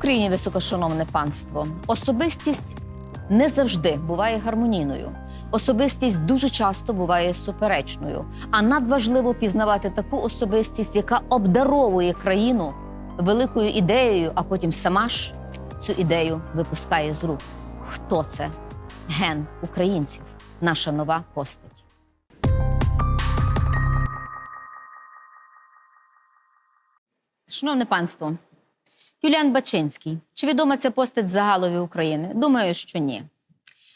Україні, високошановне панство! Особистість не завжди буває гармонійною. Особистість дуже часто буває суперечною. А надважливо пізнавати таку особистість, яка обдаровує країну великою ідеєю, а потім сама ж цю ідею випускає з рук. Хто це? Ген українців, наша нова постать. Шановне панство, Юліан Бачинський. Чи відома ця постать загалові України? Думаю, що ні.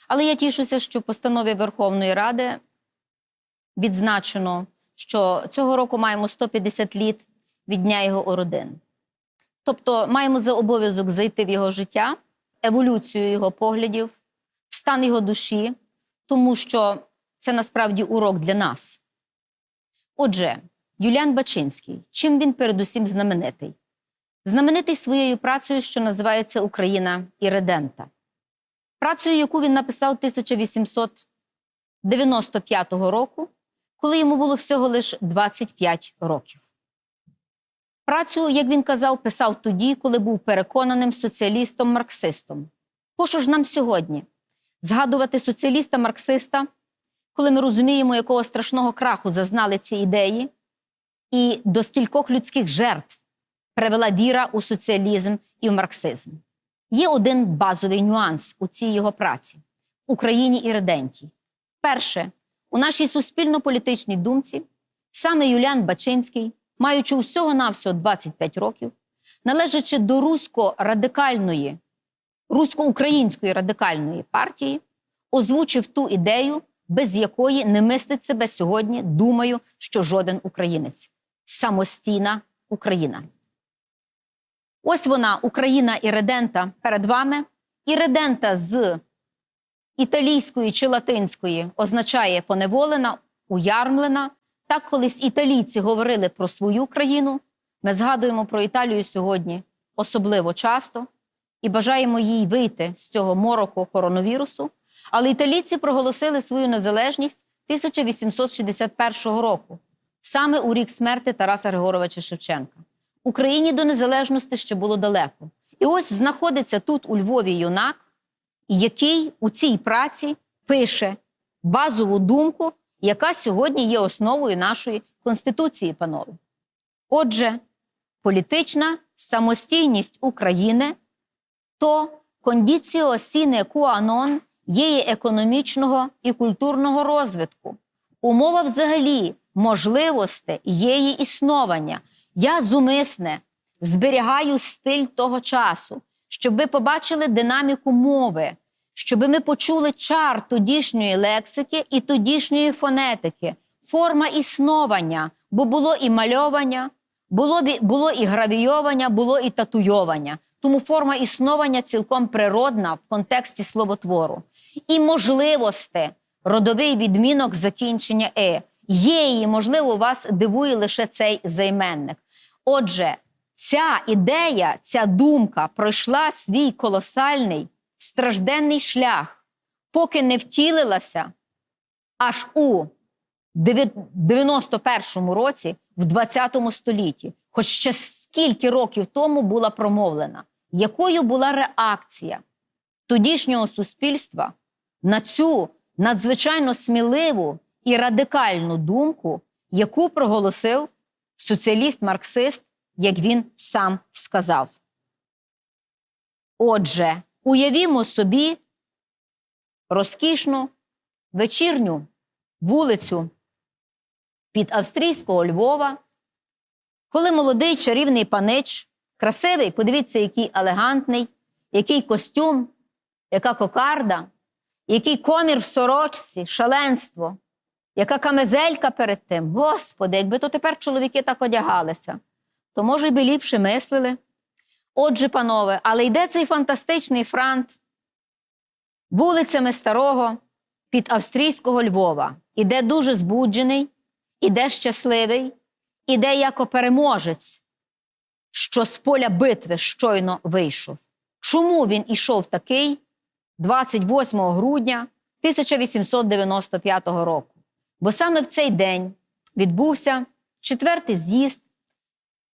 Але я тішуся, що в постанові Верховної Ради відзначено, що цього року маємо 150 літ від дня його ородин. Тобто маємо за обов'язок зайти в його життя, еволюцію його поглядів, стан його душі, тому що це насправді урок для нас. Отже, Юліан Бачинський, чим він передусім знаменитий? Знаменитий своєю працею, що називається Україна Іридента. Працею, яку він написав 1895 року, коли йому було всього лише 25 років. Працю, як він казав, писав тоді, коли був переконаним соціалістом-марксистом. Пощо ж нам сьогодні згадувати соціаліста-марксиста, коли ми розуміємо, якого страшного краху зазнали ці ідеї, і до скількох людських жертв привела віра у соціалізм і в марксизм. Є один базовий нюанс у цій його праці в Україні і Реденті. Перше, у нашій суспільно-політичній думці саме Юліан Бачинський, маючи усього-навсього 25 років, належачи до русько-радикальної, русько-української радикальної партії, озвучив ту ідею, без якої не мислить себе сьогодні, думаю, що жоден українець самостійна Україна. Ось вона, Україна Іридента, перед вами. Іридента з італійської чи латинської означає поневолена, уярмлена. Так колись італійці говорили про свою країну. Ми згадуємо про Італію сьогодні особливо часто і бажаємо їй вийти з цього мороку коронавірусу. Але італійці проголосили свою незалежність 1861 року, саме у рік смерти Тараса Григоровича Шевченка. Україні до незалежності ще було далеко. І ось знаходиться тут у Львові юнак, який у цій праці пише базову думку, яка сьогодні є основою нашої Конституції, панове. Отже, політична самостійність України то кондіціо сіне куанон її економічного і культурного розвитку, умова взагалі можливості її існування. Я зумисне зберігаю стиль того часу, щоб ви побачили динаміку мови, щоб ми почули чар тодішньої лексики і тодішньої фонетики, форма існування, бо було і мальовання, було, було і гравійовання, було і татуйовання. Тому форма існування цілком природна в контексті словотвору. І можливості, родовий відмінок закінчення е. Є її, можливо, вас дивує лише цей займенник. Отже, ця ідея, ця думка пройшла свій колосальний стражденний шлях, поки не втілилася аж у 91-му році, в 20 столітті, хоч ще скільки років тому була промовлена, якою була реакція тодішнього суспільства на цю надзвичайно сміливу і радикальну думку, яку проголосив соціаліст-марксист, як він сам сказав. Отже, уявімо собі розкішну вечірню вулицю під австрійського Львова, коли молодий чарівний панич, красивий, подивіться, який елегантний, який костюм, яка кокарда, який комір в сорочці, шаленство, яка камезелька перед тим. Господи, якби то тепер чоловіки так одягалися, то може й би ліпше мислили. Отже, панове, але йде цей фантастичний франт вулицями старого під австрійського Львова. Іде дуже збуджений, іде щасливий, іде як переможець, що з поля битви щойно вийшов. Чому він ішов такий 28 грудня 1895 року? Бо саме в цей день відбувся четвертий з'їзд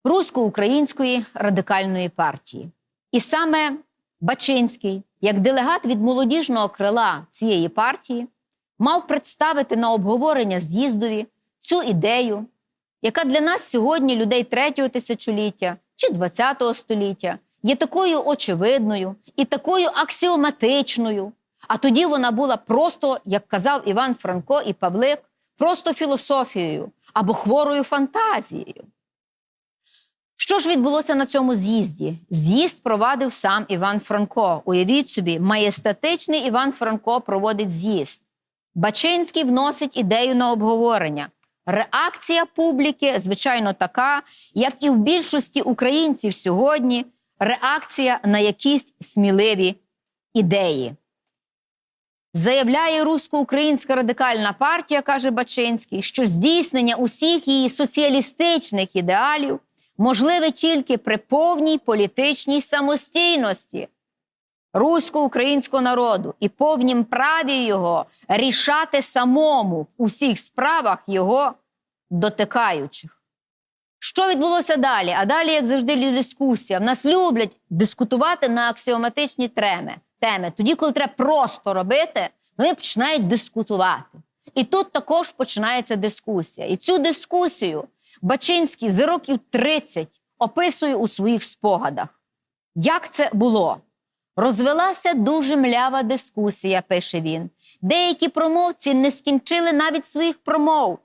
Русько-української радикальної партії. І саме Бачинський, як делегат від молодіжного крила цієї партії, мав представити на обговорення з'їздові цю ідею, яка для нас сьогодні, людей третього тисячоліття чи ХХ століття, є такою очевидною і такою аксіоматичною. А тоді вона була просто, як казав Іван Франко і Павлик, просто філософією або хворою фантазією. Що ж відбулося на цьому з'їзді? З'їзд провадив сам Іван Франко. Уявіть собі, маєстатичний Іван Франко проводить з'їзд. Бачинський вносить ідею на обговорення. Реакція публіки, звичайно, така, як і в більшості українців сьогодні, реакція на якісь сміливі ідеї. Заявляє русько-українська радикальна партія, каже Бачинський, що здійснення усіх її соціалістичних ідеалів можливе тільки при повній політичній самостійності русько-українського народу і повнім праві його рішати самому в усіх справах його дотикаючих. Що відбулося далі? А далі, як завжди, дискусія. В нас люблять дискутувати на аксіоматичні треми, теми. Тоді, коли треба просто робити, вони починають дискутувати. І тут також починається дискусія. І цю дискусію Бачинський за років 30 описує у своїх спогадах. Як це було? Розвелася дуже млява дискусія, пише він. Деякі промовці не скінчили навіть своїх промов,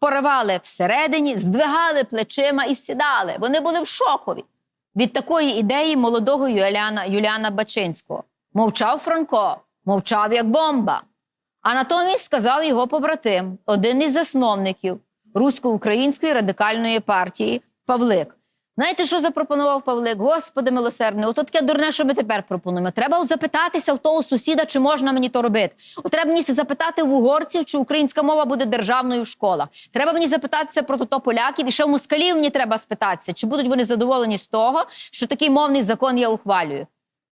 поривали всередині, здвигали плечима і сідали. Вони були в шокові від такої ідеї молодого Юліана, Юліана Бачинського. Мовчав Франко, мовчав як бомба. А натомість сказав його побратим, один із засновників русько-української радикальної партії Павлик. Знаєте, що запропонував Павлик? Господи милосердний, ото таке дурне, що ми тепер пропонуємо. Треба запитатися в того сусіда, чи можна мені то робити. От треба мені запитати в угорців, чи українська мова буде державною в школах. Треба мені запитатися про то поляків, і ще в москалів мені треба спитатися, чи будуть вони задоволені з того, що такий мовний закон я ухвалюю.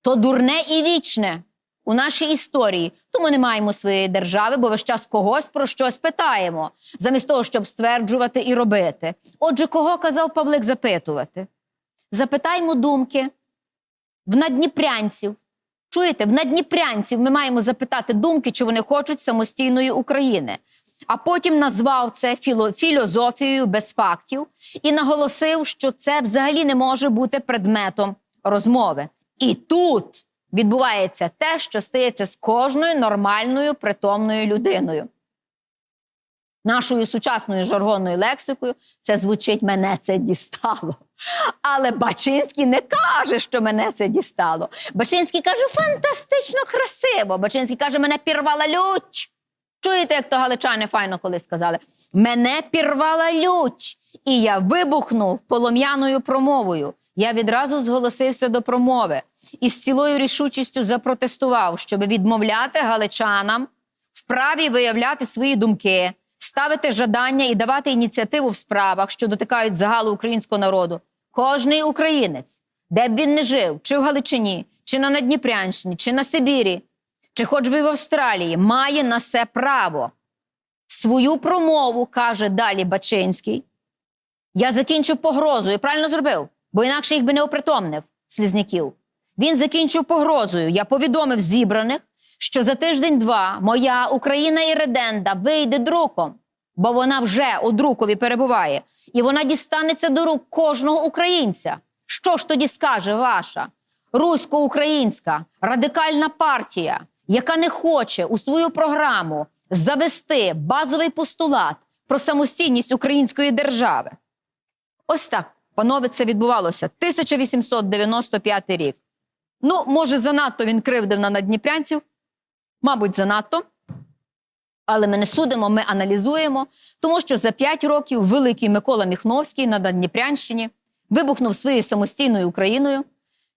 То дурне і вічне у нашій історії. Тому не маємо своєї держави, бо весь час когось про щось питаємо, замість того, щоб стверджувати і робити. Отже, кого казав Павлик запитувати? Запитаймо думки в надніпрянців. Чуєте, в надніпрянців ми маємо запитати думки, чи вони хочуть самостійної України. А потім назвав це філо, філозофією без фактів і наголосив, що це взагалі не може бути предметом розмови. І тут відбувається те, що стається з кожною нормальною притомною людиною. Нашою сучасною жаргонною лексикою це звучить мене це дістало. Але Бачинський не каже, що мене це дістало. Бачинський каже, фантастично красиво. Бачинський каже, мене пірвала лють. Чуєте, як то галичани файно колись сказали? Мене пірвала лють. І я вибухнув полум'яною промовою. Я відразу зголосився до промови і з цілою рішучістю запротестував, щоб відмовляти галичанам в праві виявляти свої думки, ставити жадання і давати ініціативу в справах, що дотикають загалу українського народу. Кожний українець, де б він не жив, чи в Галичині, чи на Надніпрянщині, чи на Сибірі, чи хоч би в Австралії, має на це право. Свою промову каже далі Бачинський. Я закінчив погрозою. Правильно зробив, бо інакше їх би не опритомнив слізняків. Він закінчив погрозою. Я повідомив зібраних, що за тиждень-два моя Україна і Реденда вийде друком, бо вона вже у друкові перебуває, і вона дістанеться до рук кожного українця. Що ж тоді скаже ваша русько-українська радикальна партія, яка не хоче у свою програму завести базовий постулат про самостійність української держави? Ось так, панове, це відбувалося 1895 рік. Ну, може, занадто він кривдив на надніпрянців, мабуть, занадто. Але ми не судимо, ми аналізуємо, тому що за п'ять років великий Микола Міхновський на Надніпрянщині вибухнув своєю самостійною Україною,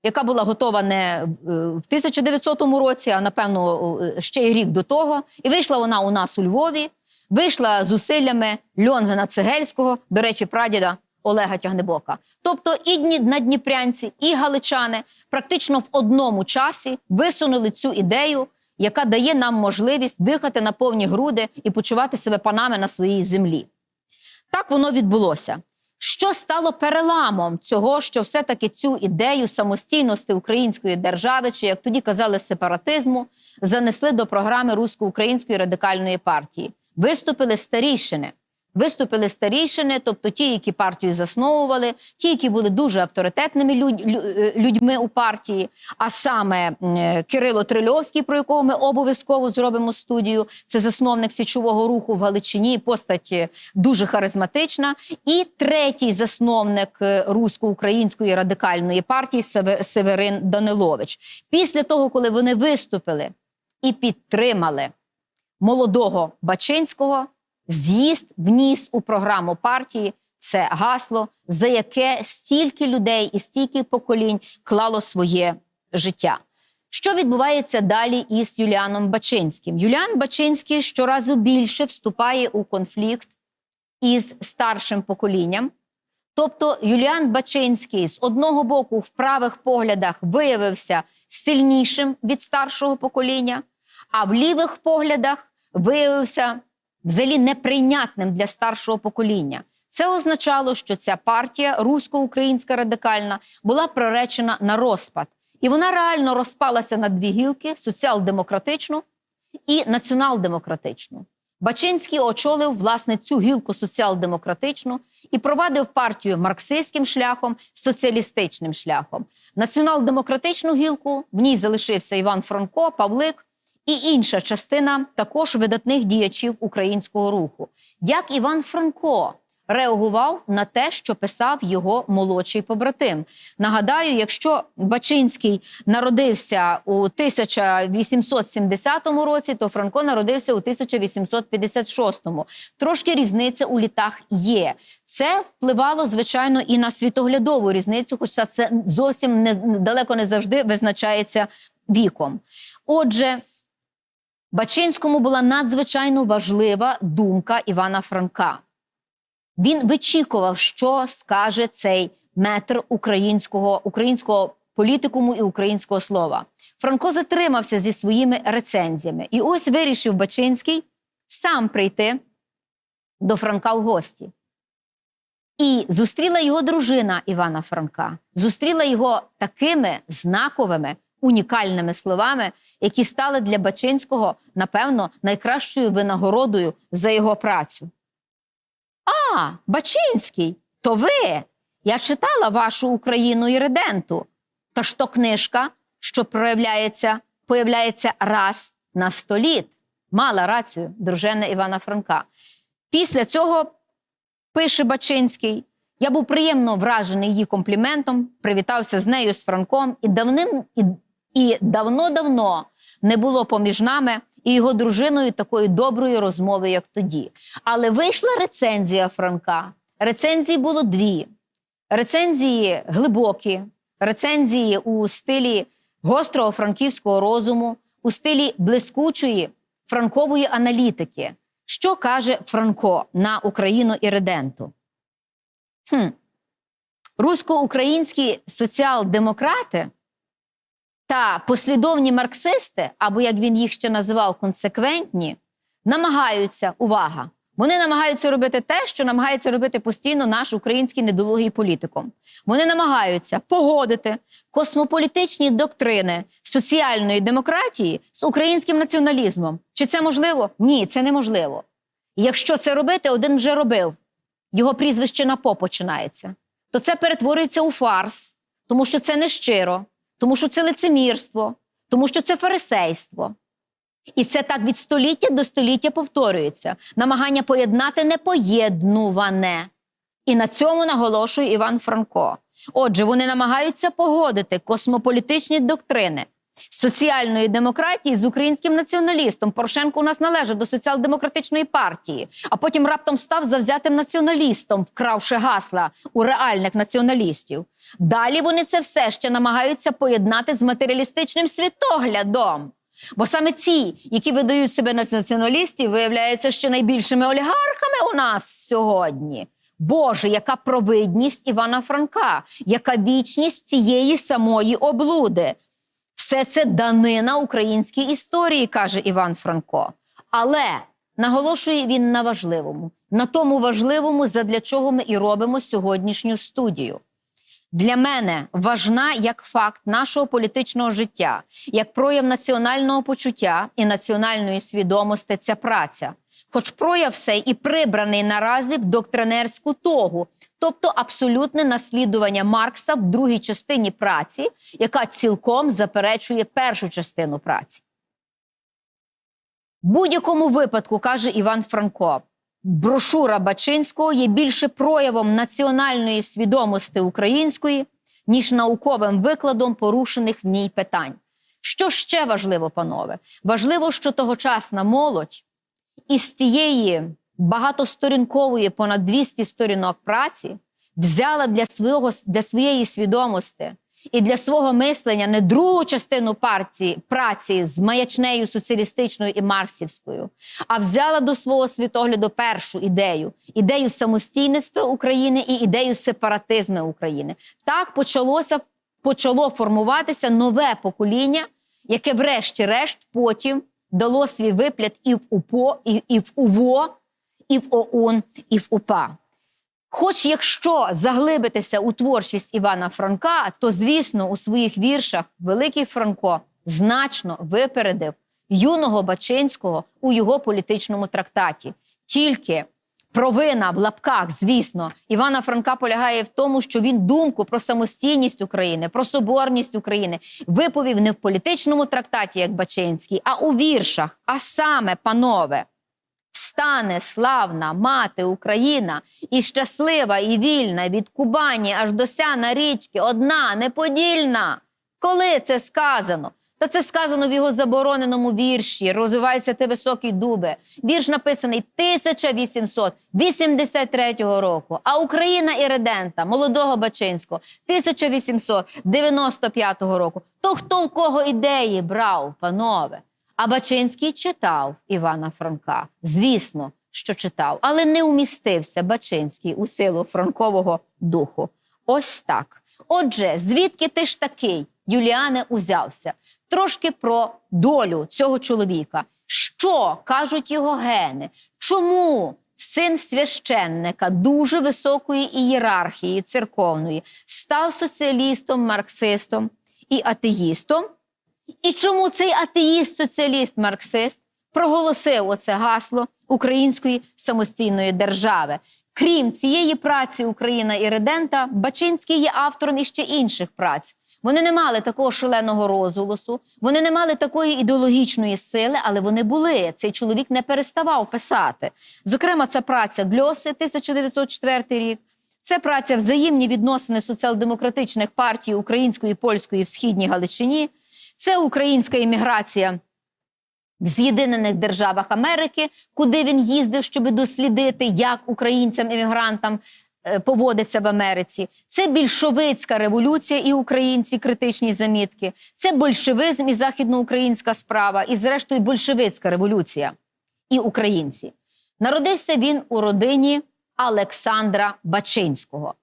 яка була готова не е, в 1900 році, а напевно е, ще й рік до того. І вийшла вона у нас у Львові, вийшла зусиллями Льонгена Цегельського, до речі, прадіда Олега Тягнебока. Тобто і дні надніпрянці, і галичани практично в одному часі висунули цю ідею, яка дає нам можливість дихати на повні груди і почувати себе панами на своїй землі. Так воно відбулося. Що стало переламом цього, що все-таки цю ідею самостійності української держави, чи як тоді казали, сепаратизму, занесли до програми Русько-української радикальної партії? Виступили старішини. Виступили старішини, тобто ті, які партію засновували, ті, які були дуже авторитетними е, людьми у партії. А саме е, Кирило Трильовський, про якого ми обов'язково зробимо студію, це засновник січового руху в Галичині, постать е, дуже харизматична. І третій засновник русько-української радикальної партії Севе- Северин Данилович. Після того, коли вони виступили і підтримали молодого Бачинського, з'їзд вніс у програму партії це гасло, за яке стільки людей і стільки поколінь клало своє життя. Що відбувається далі із Юліаном Бачинським? Юліан Бачинський щоразу більше вступає у конфлікт із старшим поколінням. Тобто Юліан Бачинський з одного боку в правих поглядах виявився сильнішим від старшого покоління, а в лівих поглядах виявився взагалі неприйнятним для старшого покоління. Це означало, що ця партія, русько-українська радикальна, була приречена на розпад. І вона реально розпалася на дві гілки: соціал-демократичну і націонал-демократичну. Бачинський очолив власне цю гілку соціал-демократичну і провадив партію марксистським шляхом, соціалістичним шляхом. Націонал-демократичну гілку в ній залишився Іван Франко, Павлик і інша частина також видатних діячів українського руху. Як Іван Франко реагував на те, що писав його молодший побратим? Нагадаю, якщо Бачинський народився у 1870 році, то Франко народився у 1856. Трошки різниця у літах є. Це впливало звичайно і на світоглядову різницю, хоча це зовсім не далеко не завжди визначається віком. Отже, Бачинському була надзвичайно важлива думка Івана Франка. Він вичікував, що скаже цей метр українського, українського політикуму і українського слова. Франко затримався зі своїми рецензіями. І ось вирішив Бачинський сам прийти до Франка в гості. І зустріла його дружина Івана Франка, зустріла його такими знаковими, унікальними словами, які стали для Бачинського, напевно, найкращою винагородою за його працю. А, Бачинський, то ви? Я читала вашу Україну і реденту. Та ж то книжка, що проявляється, появляється раз на століт. Мала рацію дружина Івана Франка. Після цього пише Бачинський. Я був приємно вражений її компліментом, привітався з нею з Франком, і давним і, і давно-давно не було поміж нами і його дружиною такої доброї розмови, як тоді. Але вийшла рецензія Франка. Рецензії було дві: рецензії глибокі, рецензії у стилі гострого франківського розуму, у стилі блискучої франкової аналітики. Що каже Франко на Україну і реденту? Хм. Русько-українські соціал-демократи та послідовні марксисти, або як він їх ще називав, консеквентні, намагаються увага. Вони намагаються робити те, що намагається робити постійно наш український недолугий політикум. Вони намагаються погодити космополітичні доктрини соціальної демократії з українським націоналізмом. Чи це можливо? Ні, це неможливо. Якщо це робити, один вже робив. Його прізвище на по починається. То це перетворюється у фарс, тому що це не щиро, тому що це лицемірство, тому що це фарисейство. І це так від століття до століття повторюється. Намагання поєднати непоєднуване. І на цьому наголошує Іван Франко. Отже, вони намагаються погодити космополітичні доктрини соціальної демократії з українським націоналістом. Порошенко у нас належав до соціал-демократичної партії, а потім раптом став завзятим націоналістом, вкравши гасла у реальних націоналістів. Далі вони це все ще намагаються поєднати з матеріалістичним світоглядом. Бо саме ці, які видають себе націоналістів, виявляються ще найбільшими олігархами у нас сьогодні. Боже, яка провидність Івана Франка, яка вічність цієї самої облуди. Все це данина українській історії, каже Іван Франко. Але наголошує він на важливому: на тому важливому, задля чого ми і робимо сьогоднішню студію. Для мене важна як факт нашого політичного життя, як прояв національного почуття і національної свідомості ця праця. Хоч прояв цей і прибраний наразі в доктринерську тогу, тобто абсолютне наслідування Маркса в другій частині праці, яка цілком заперечує першу частину праці. Будь-якому випадку, каже Іван Франко, брошура Бачинського є більше проявом національної свідомості української, ніж науковим викладом порушених в ній питань. Що ще важливо, панове? Важливо, що тогочасна молодь із тієї багатосторінкової, понад 200 сторінок праці взяла для, свого, для своєї свідомості і для свого мислення не другу частину партії праці з маячнею соціалістичною і марксівською, а взяла до свого світогляду першу ідею ідею самостійництва України і ідею сепаратизму України. Так почалося почало формуватися нове покоління, яке, врешті-решт, потім дало свій виплят і в УПО, і, і в УВО, і в ОУН, і в УПА. Хоч якщо заглибитися у творчість Івана Франка, то звісно у своїх віршах Великий Франко значно випередив юного Бачинського у його політичному трактаті. Тільки провина в лапках, звісно, Івана Франка полягає в тому, що він думку про самостійність України, про соборність України виповів не в політичному трактаті, як Бачинський, а у віршах. А саме, панове, Встане славна мати Україна і щаслива, і вільна від Кубані аж до сяна річки, одна, неподільна. Коли це сказано? Та це сказано в його забороненому вірші. Розвивайся ти високі дуби. Вірш написаний 1883 року. А Україна і редента молодого Бачинського 1895 року. То хто в кого ідеї брав, панове? А Бачинський читав Івана Франка. Звісно, що читав, але не умістився Бачинський у силу франкового духу. Ось так. Отже, звідки ти ж такий, Юліане, узявся? Трошки про долю цього чоловіка. Що кажуть його гени? Чому син священника дуже високої ієрархії церковної став соціалістом, марксистом і атеїстом? І чому цей атеїст, соціаліст, марксист проголосив оце гасло української самостійної держави? Крім цієї праці Україна і Редента, Бачинський є автором іще інших праць. Вони не мали такого шаленого розголосу, вони не мали такої ідеологічної сили, але вони були. Цей чоловік не переставав писати. Зокрема, це праця Гльоси, 1904 рік. Це праця взаємні відносини соціал-демократичних партій української польської в східній Галичині. Це українська імміграція в З'єднаних Державах Америки, куди він їздив, щоб дослідити, як українцям-іммігрантам е, поводиться в Америці. Це більшовицька революція і українці, критичні замітки. Це большевизм і західноукраїнська справа, і, зрештою, большевицька революція і українці. Народився він у родині Олександра Бачинського.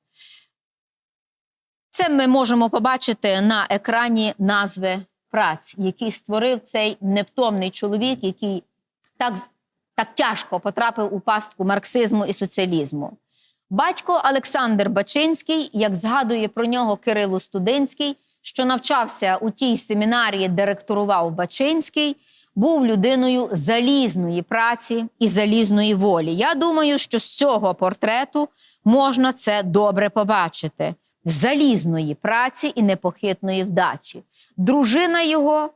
Це ми можемо побачити на екрані назви праць, які створив цей невтомний чоловік, який так, так тяжко потрапив у пастку марксизму і соціалізму. Батько Олександр Бачинський, як згадує про нього Кирило Студинський, що навчався у тій семінарії, де ректорував Бачинський, був людиною залізної праці і залізної волі. Я думаю, що з цього портрету можна це добре побачити залізної праці і непохитної вдачі. Дружина його,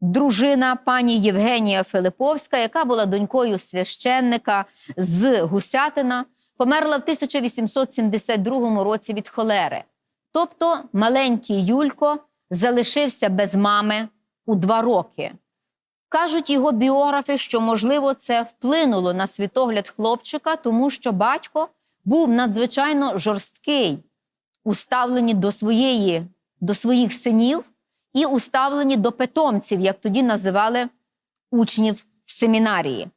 дружина пані Євгенія Филиповська, яка була донькою священника з Гусятина, померла в 1872 році від холери. Тобто маленький Юлько залишився без мами у два роки. Кажуть його біографи, що, можливо, це вплинуло на світогляд хлопчика, тому що батько був надзвичайно жорсткий уставлені до своєї, до своїх синів і уставлені до питомців, як тоді називали учнів семінарії.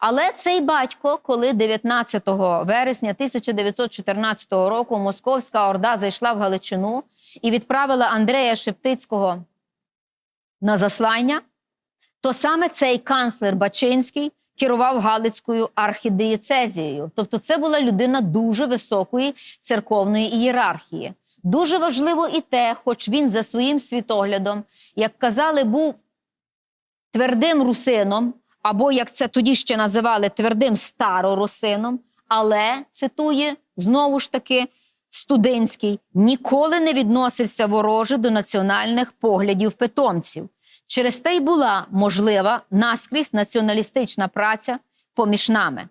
Але цей батько, коли 19 вересня 1914 року Московська Орда зайшла в Галичину і відправила Андрея Шептицького на заслання, то саме цей канцлер Бачинський керував Галицькою архідієцезією. Тобто, це була людина дуже високої церковної ієрархії. Дуже важливо і те, хоч він за своїм світоглядом, як казали, був твердим русином, або як це тоді ще називали твердим старорусином, але цитує знову ж таки студентський, ніколи не відносився вороже до національних поглядів питомців. Через те й була можлива наскрізь націоналістична праця поміж нами.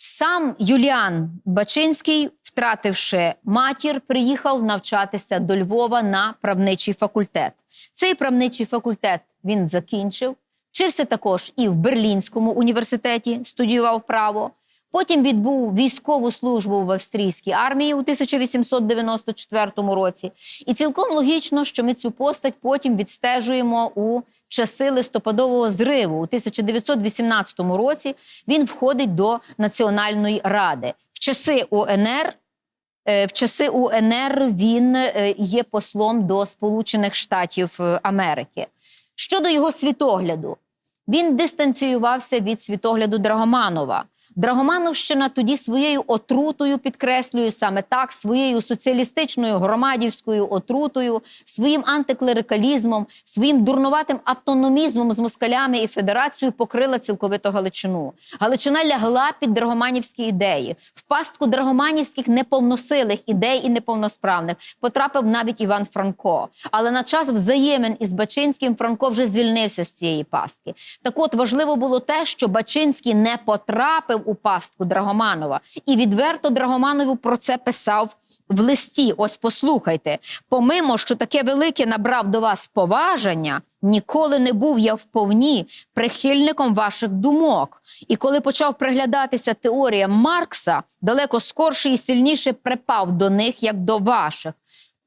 Сам Юліан Бачинський, втративши матір, приїхав навчатися до Львова на правничий факультет. Цей правничий факультет він закінчив, вчився також і в Берлінському університеті, студіював право. Потім відбув військову службу в австрійській армії у 1894 році. І цілком логічно, що ми цю постать потім відстежуємо у часи листопадового зриву. У 1918 році він входить до Національної ради. В часи УНР е, в часи УНР він е, є послом до Сполучених Штатів е, Америки. Щодо його світогляду, він дистанціювався від світогляду Драгоманова. Драгомановщина тоді своєю отрутою, підкреслюю саме так, своєю соціалістичною громадівською отрутою, своїм антиклерикалізмом, своїм дурнуватим автономізмом з москалями і федерацією покрила цілковито Галичину. Галичина лягла під драгоманівські ідеї. В пастку драгоманівських неповносилих ідей і неповносправних потрапив навіть Іван Франко. Але на час взаємин із Бачинським Франко вже звільнився з цієї пастки. Так от важливо було те, що Бачинський не потрапив у пастку Драгоманова, і відверто Драгоманову про це писав в листі. Ось послухайте. Помимо, що таке велике набрав до вас поважання, ніколи не був я вповні прихильником ваших думок. І коли почав приглядатися теоріям Маркса, далеко скорше і сильніше припав до них, як до ваших.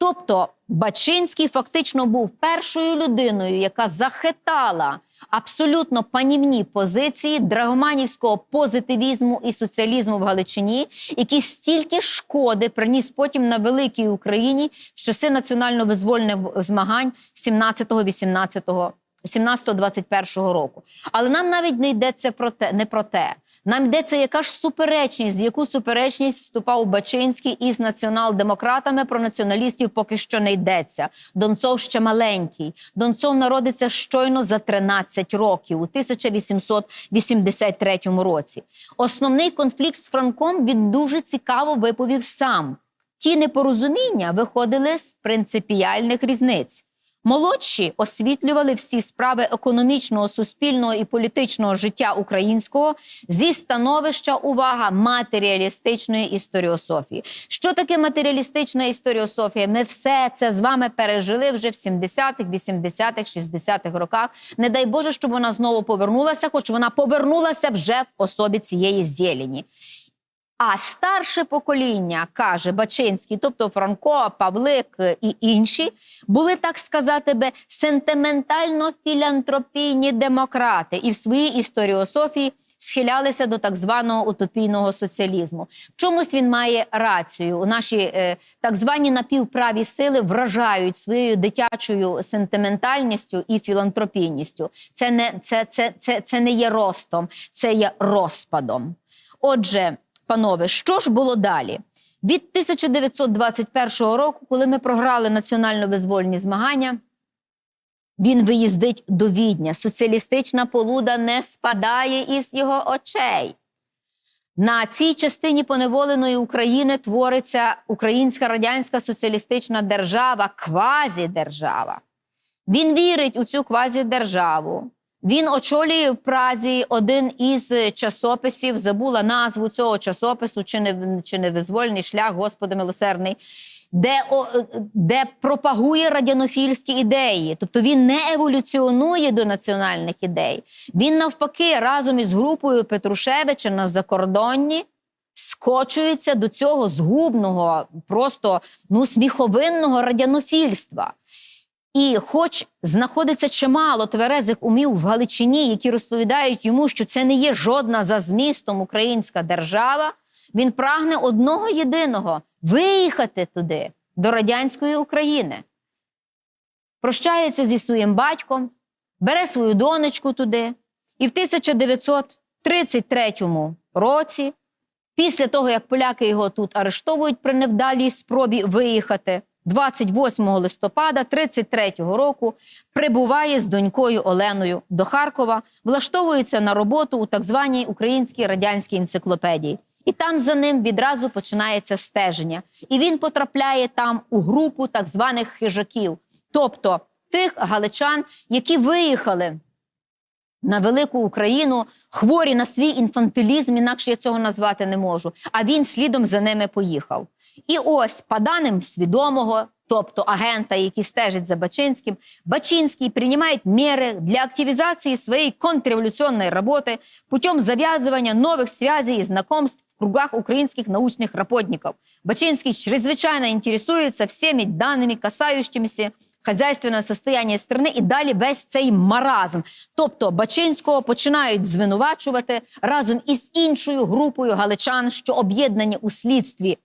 Тобто Бачинський фактично був першою людиною, яка захитала абсолютно панівні позиції драгоманівського позитивізму і соціалізму в Галичині, який стільки шкоди приніс потім на великій Україні в часи національно-визвольних змагань 17-18 17-21 року. Але нам навіть не йдеться про те, не про те. Нам йдеться яка ж суперечність, в яку суперечність вступав Бачинський із націонал-демократами. Про націоналістів поки що не йдеться. Донцов ще маленький. Донцов народиться щойно за 13 років у 1883 році. Основний конфлікт з Франком він дуже цікаво виповів сам. Ті непорозуміння виходили з принципіальних різниць. Молодші освітлювали всі справи економічного, суспільного і політичного життя українського зі становища увага матеріалістичної історіософії. Що таке матеріалістична історіософія? Ми все це з вами пережили вже в 70-х, 80-х, 60-х роках. Не дай Боже, щоб вона знову повернулася, хоч вона повернулася вже в особі цієї зелені. А старше покоління, каже Бачинський, тобто Франко, Павлик і інші, були, так сказати би, сентиментально-філантропійні демократи і в своїй історіософії схилялися до так званого утопійного соціалізму. В чомусь він має рацію. Наші е, так звані напівправі сили вражають своєю дитячою сентиментальністю і філантропійністю. Це не, це, це, це, це не є ростом, це є розпадом. Отже. Панове, що ж було далі? Від 1921 року, коли ми програли національно-визвольні змагання, він виїздить до Відня. Соціалістична полуда не спадає із його очей. На цій частині поневоленої України твориться Українська Радянська Соціалістична Держава, квазідержава. Він вірить у цю квазідержаву. Він очолює в Празі один із часописів. Забула назву цього часопису, чи не чи не визвольний шлях, Господи милосердний, де о, де пропагує радянофільські ідеї. Тобто він не еволюціонує до національних ідей. Він навпаки разом із групою Петрушевича на закордонні скочується до цього згубного, просто ну сміховинного радянофільства. І, хоч знаходиться чимало тверезих умів в Галичині, які розповідають йому, що це не є жодна за змістом українська держава, він прагне одного єдиного виїхати туди, до радянської України. Прощається зі своїм батьком, бере свою донечку туди, і в 1933 році, після того, як поляки його тут арештовують при невдалій спробі виїхати, 28 листопада 33-го року прибуває з донькою Оленою до Харкова, влаштовується на роботу у так званій українській радянській енциклопедії. І там за ним відразу починається стеження. І він потрапляє там у групу так званих хижаків, тобто тих галичан, які виїхали на велику Україну, хворі на свій інфантилізм, інакше я цього назвати не можу. А він слідом за ними поїхав. І ось, по даним свідомого, тобто агента, який стежить за Бачинським, Бачинский принимает меры для активизации своей контрреволюционной работы путем завязывания новых связей и знакомств в кругах украинских научных работников. Бачинский чрезвычайно интересуется всеми данными, касающимися хазяйственного состояння страни і далі весь цей маразм. Тобто Бачинського починають звинувачувати разом із іншою групою галичан, що об'єднані у слідстві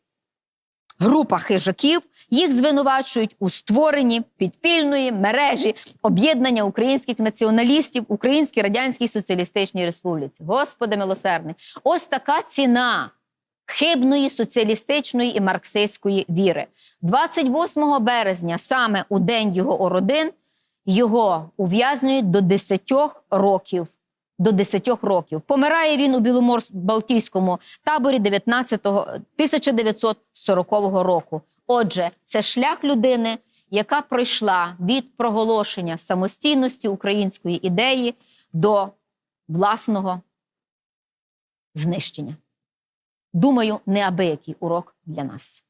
група хижаків. Їх звинувачують у створенні підпільної мережі об'єднання українських націоналістів Українській Радянській Соціалістичній Республіці. Господи милосердний, ось така ціна хибної соціалістичної і марксистської віри. 28 березня, саме у день його ородин, його ув'язнюють до 10 років. До 10 років помирає він у Біломорськ-Балтійському таборі 19 1940 року. Отже, це шлях людини, яка пройшла від проголошення самостійності української ідеї до власного знищення. Думаю, неабиякий урок для нас.